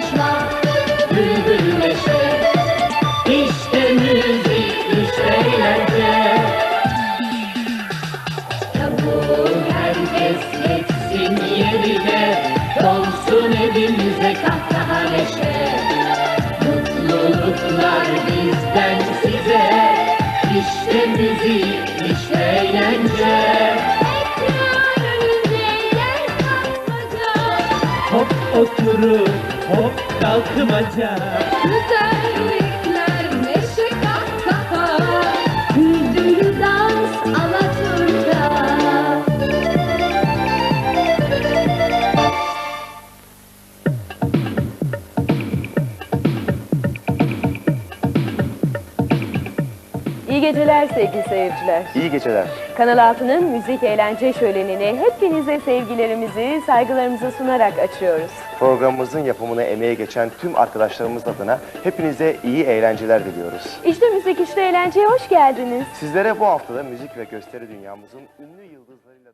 kuşlar Bülbül meşe İşte müzik düşlerce Çabuk herkes geçsin yerine Dolsun evimize kahkaha neşe Mutluluklar bizden size İşte müzik, işte eğlence oturup hop kalkmaca Güzellikler İyi geceler sevgili seyirciler. İyi geceler. Kanal 6'nın müzik eğlence şölenini hepinize sevgilerimizi, saygılarımızı sunarak açıyoruz. Programımızın yapımına emeğe geçen tüm arkadaşlarımız adına hepinize iyi eğlenceler diliyoruz. İşte müzik, işte eğlenceye hoş geldiniz. Sizlere bu haftada müzik ve gösteri dünyamızın ünlü yıldızlarıyla...